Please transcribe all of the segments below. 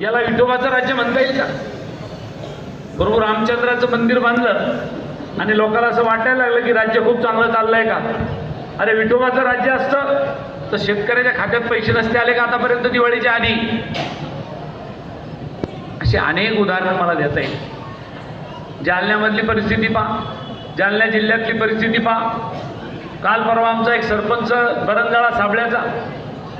याला विठोबाचं राज्य म्हणता येईल का? बरोबर रामचंद्राचं मंदिर बांधलं आणि लोकांना असं वाटायला लागलं की राज्य खूप चांगलं चाललंय का? अरे विठोबाचं राज्य असतं तर शेतकऱ्याच्या खात्यात पैसे नसते आले का आतापर्यंत दिवाळीच्या आधी? अशी अनेक उदाहरणं मला देता येईल. जालन्यामधली परिस्थिती पहा जालन्या जिल्ह्यातली परिस्थिती पहा. काल परवा आमचा एक सरपंच बरंजाळा साबळ्याचा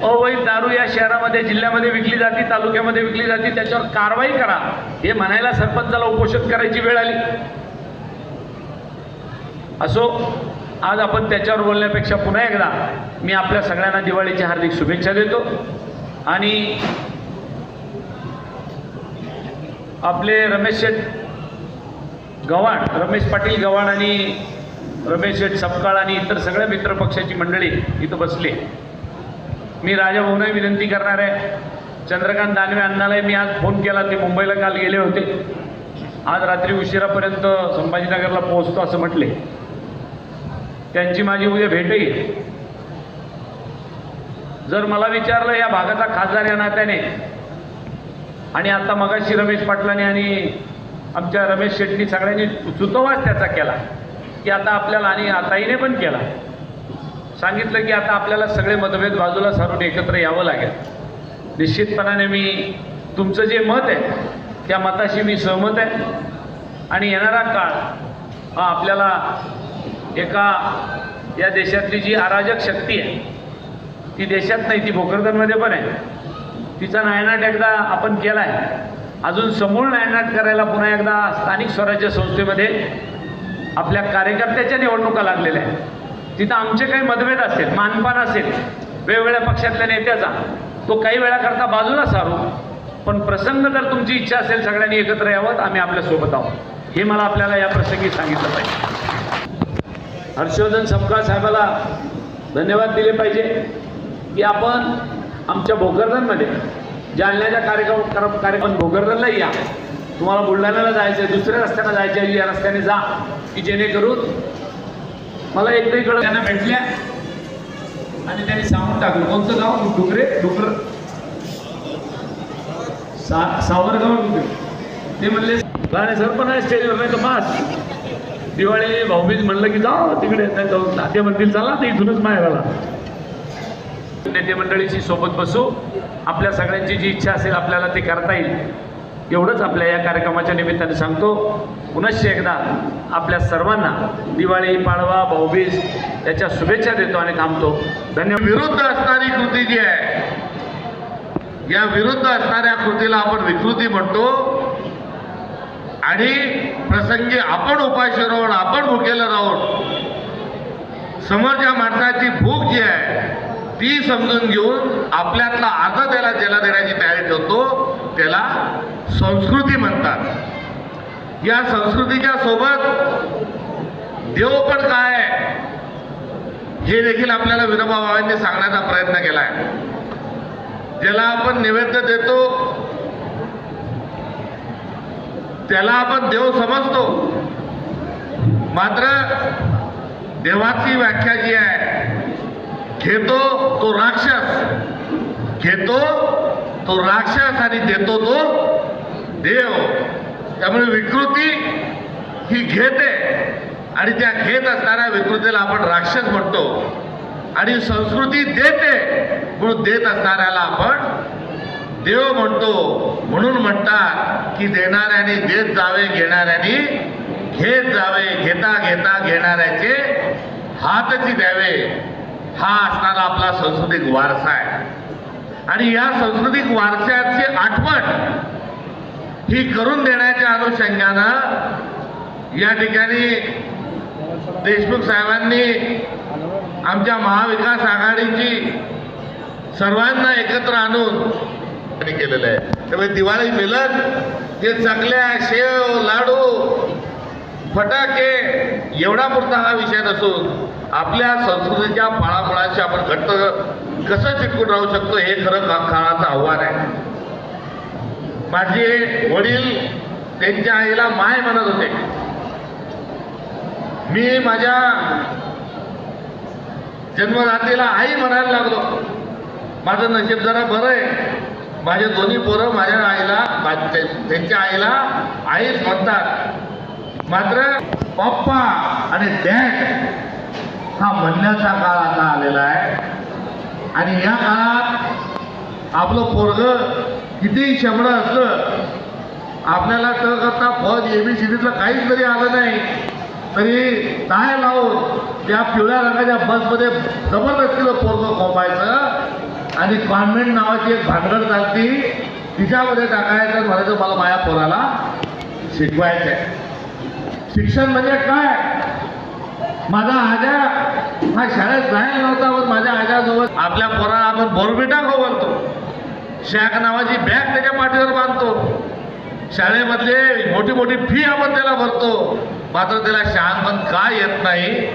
अवैध दारू या शहरामध्ये जिल्ह्यामध्ये विकली जाते तालुक्यामध्ये विकली जाते त्याच्यावर कारवाई करा. हे म्हणायला सरपंचाला उपोषण करायची वेळ आली. असो आज आपण त्याच्यावर बोलण्यापेक्षा पुन्हा एकदा मी आपल्या सगळ्यांना दिवाळीची हार्दिक शुभेच्छा देतो. आणि आपले रमेश शेठ गव्हाण रमेश पाटील गव्हाण आणि रमेश शेठ सपकाळ आणि इतर सगळ्या मित्रपक्षाची मंडळी इथं बसली. मी राजाभाऊनाही विनंती करणार आहे. चंद्रकांत दानवे अण्णालाही मी आज फोन केला. ते मुंबईला काल गेले होते. आज रात्री उशिरापर्यंत संभाजीनगरला पोहोचतो असं म्हटले. त्यांची माझी उद्या भेटही जर मला विचारलं या भागाचा खासदार या नात्याने आणि आता मगाशी रमेश पाटलांनी आणि आमच्या रमेश शेट्टी सगळ्यांनी सुतोवाच त्याचा केला की आता आपल्याला आणि आताईने पण केला. सांगितलं की आता आपल्याला सगळे मतभेद बाजूला सारून एकत्र यावं लागेल. निश्चितपणाने मी तुमचं जे मत आहे त्या मताशी मी सहमत आहे. आणि येणारा काळ हा आपल्याला एका या देशातली जी अराजक शक्ती आहे ती देशात नाही ती भोकरदनमध्ये पण आहे. तिचा नायनाट एकदा आपण केला आहे अजून समूळ नायनाट करायला पुन्हा एकदा स्थानिक स्वराज्य संस्थेमध्ये आपल्या कार्यकर्त्याच्या निवडणुका लागलेल्या आहेत. तिथं आमचे काही मतभेद असेल मानपान असेल वेगवेगळ्या पक्षातल्या नेत्याचा तो काही वेळाकरता बाजूला सारू पण प्रसंग जर तुमची इच्छा असेल सगळ्यांनी एकत्र यावं आम्ही आपल्यासोबत आहोत. हे मला आपल्याला या प्रसंगी सांगितलं पाहिजे. हर्षवर्धन सपकाळ साहेबाला धन्यवाद दिले पाहिजे की आपण आमच्या भोकरदनमध्ये जालन्याच्या कार्यक्रम कार्यक्रम भोकरदनला या. तुम्हाला बुलढाण्याला जायचं आहे दुसऱ्या रस्त्यानं जायचं आहे या रस्त्याने जा की जेणेकरून मला एकदा इकडं त्यांना भेटल्या. आणि त्यांनी सांगून टाकलं. कोणतं गाव? डुकरे? डुकर सा सावरगाव डुकरे. ते म्हणले गाणे सर पण आहे स्टेजवर नाही तर मास. दिवाळी भाऊबीज म्हणलं की जाऊ तिकडे. नाही जाऊ नाते म्हणतील चला ते इथूनच माहेराला नेते मंडळीची सोबत बसू. आपल्या सगळ्यांची जी इच्छा असेल आपल्याला ते करता येईल. एवढंच आपल्या या कार्यक्रमाच्या निमित्ताने सांगतो. पुनश्च एकदा आपल्या सर्वांना दिवाळी पाडवा भाऊबीज याच्या शुभेच्छा देतो आणि थांबतो. धन्यवाद. विरुद्ध असणारी कृती जी आहे या विरुद्ध असणाऱ्या कृतीला आपण विकृती म्हणतो. आणि प्रसंगी आपण उपाशी राहून आपण भुकेला राहून समोरच्या माणसाची भूक जी आहे ती समजून घेऊन आपल्यातला अर्ध त्याला ज्याला देण्याची तयारी ठेवतो. त्याला संस्कृती म्हणतात. या संस्कृतीच्या सोबत देव पण काय आहे? हे देखील आपल्याला विनोबा भावांनी सांगण्याचा प्रयत्न केला आहे ज्याला आपण नैवेद्य देतो त्याला आपण देव समजतो. मात्र देवाची व्याख्या जी आहे घेतो तो राक्षस घेतो तो राक्षस आणि देतो तो देव. त्यामुळे विकृती ही घेते. आणि त्या घेत असणाऱ्या विकृतीला आपण राक्षस म्हणतो. आणि संस्कृती देते. म्हणून देत असणाऱ्याला आपण देव म्हणतो. म्हणून म्हणतात की देणाऱ्याने देत जावे घेणाऱ्याने घेत जावे. घेता घेता घेणाऱ्याचे हातची द्यावे. हा असणारा आपला सांस्कृतिक वारसा आहे. आणि या सांस्कृतिक वारशाची आठवण ही करून देण्याच्या अनुषंगानं या ठिकाणी देशमुख साहेबांनी आमच्या महाविकास आघाडीची सर्वांना एकत्र आणून केलेलं आहे. त्यामुळे दिवाळी मिलन हे चकल्या शेव लाडू फटाके एवढा पुरता हा विषय नसून आपल्या संस्कृतीच्या फळाफळाशी आपण घट्ट कसं चिटकून राहू शकतो हे खरं का- काळाचं आव्हान आहे. माझे वडील त्यांच्या आईला माय म्हणत होते. मी माझ्या जन्मदातेला आई म्हणायला लागलो. माझं नशीब जरा बरं आहे. माझे दोन्ही पोरं माझ्या आईला त्यांच्या आईला आईच म्हणतात. मात्र पप्पा आणि डॅड हा म्हणण्याचा काळ आता आलेला आहे. आणि या काळात आपलं पोरग कितीही शमडं असलं आपल्याला तर करता फज एबीसीडीतलं काहीच जरी आलं नाही. तरी टाय लावून त्या पिवळ्या रंगाच्या बसमध्ये जबरदस्तीचं पोरग खोपायचं आणि कॉन्व्हेंट नावाची एक भानगड चालती तिच्यामध्ये टाकायचं म्हणायचं मला माझ्या पोराला शिकवायचं आहे शिक्षण म्हणजे काय? माझा आजा हा शाळेत जायला नव्हता पण माझ्या आजासोबत आपल्या पोराला आपण बोरबिटा म्हणतो शॅक नावाची बॅग त्याच्या पाठीवर बांधतो. शाळेमधले मोठी मोठी फी आपण त्याला भरतो. मात्र त्याला शहाणपण का येत नाही?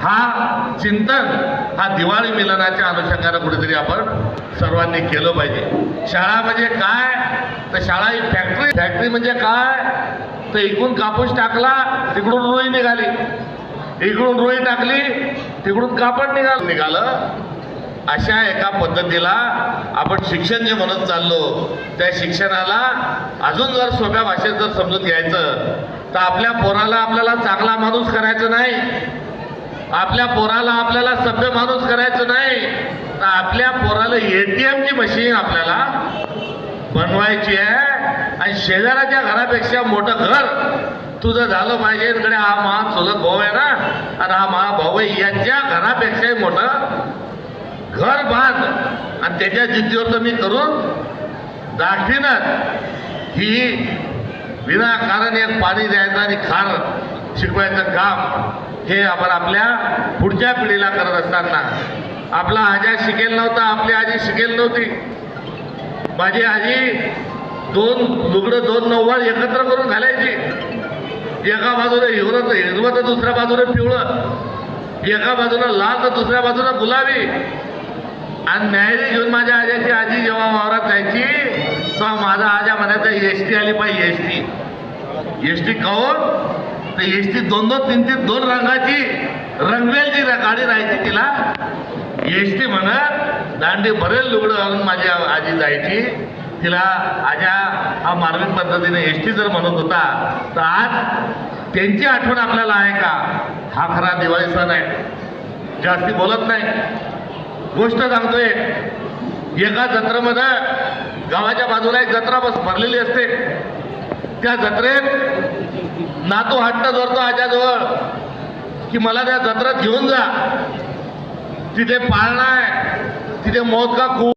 हा चिंतन हा दिवाळी मिलनाच्या अनुषंगानं कुठेतरी आपण सर्वांनी केलं पाहिजे. शाळा म्हणजे काय? तर शाळा ही फॅक्टरी फॅक्टरी म्हणजे काय? तर इकडून कापूस टाकला तिकडून रोई निघाली. इकडून रोई टाकली तिकडून कापड निघाल. निघालं. अशा एका पद्धतीला आपण शिक्षण जे म्हणत चाललो त्या शिक्षणाला अजून जर सोप्या भाषेत जर समजून घ्यायचं तर आपल्या पोराला आपल्याला चांगला माणूस करायचं नाही. आपल्या पोराला आपल्याला सभ्य माणूस करायचं नाही. तर आपल्या पोराला एटीएमची मशीन आपल्याला बनवायची आहे. आणि शेजाऱ्याच्या घरापेक्षा मोठं घर तुझं झालं पाहिजे. इकडे हा महा चुलत भाऊ आहे ना? आणि हा महा भाऊ आहे. घरापेक्षाही मोठं घर बांध. आणि त्याच्या जिद्दीवर तर मी करून दाखवीनच. ही विनाकारण एक पाणी द्यायचं आणि खार शिकवायचं काम हे आपण आपल्या पुढच्या पिढीला करत असताना. आपला आजा शिकेल नव्हता आपली आजी शिकेल नव्हती. माझी आजी दोन लुगडं दोन नऊवार एकत्र करून घालायची. एका बाजूला तर हिरवं तर दुसऱ्या बाजूला पिवळं. एका बाजूला लाल तर दुसऱ्या बाजूला गुलाबी. आणि न्यायरी घेऊन माझ्या आज्याची आजी जेव्हा वावरात जायची तेव्हा माझा आजा म्हणायचा एस टी आली पाहिजे एस टी. एस टी काऊन तर एस टी दोन दोन तीन तीन दोन रंगाची रंगवेलची गाडी राहायची तिला. एस टी म्हणत दांडी भरेल लुगडं घालून माझी आजी जायची. तिला आजा हा मार्मिक पद्धतीने एस टी जर म्हणत होता तर आज त्यांची आठवण आपल्याला आहे का? हा खरा दिवाळी सण आहे. जास्ती बोलत नाही. गोष्ट सांगतोय एका. जत्रेमध्ये गावाच्या बाजूला एक जत्रा बस भरलेली असते. त्या जत्रेत नातू हट्ट धरतो आजाजवळ की मला त्या जत्रेत घेऊन जा. तिथे पाळणा आहे. तिथे मौत का खूप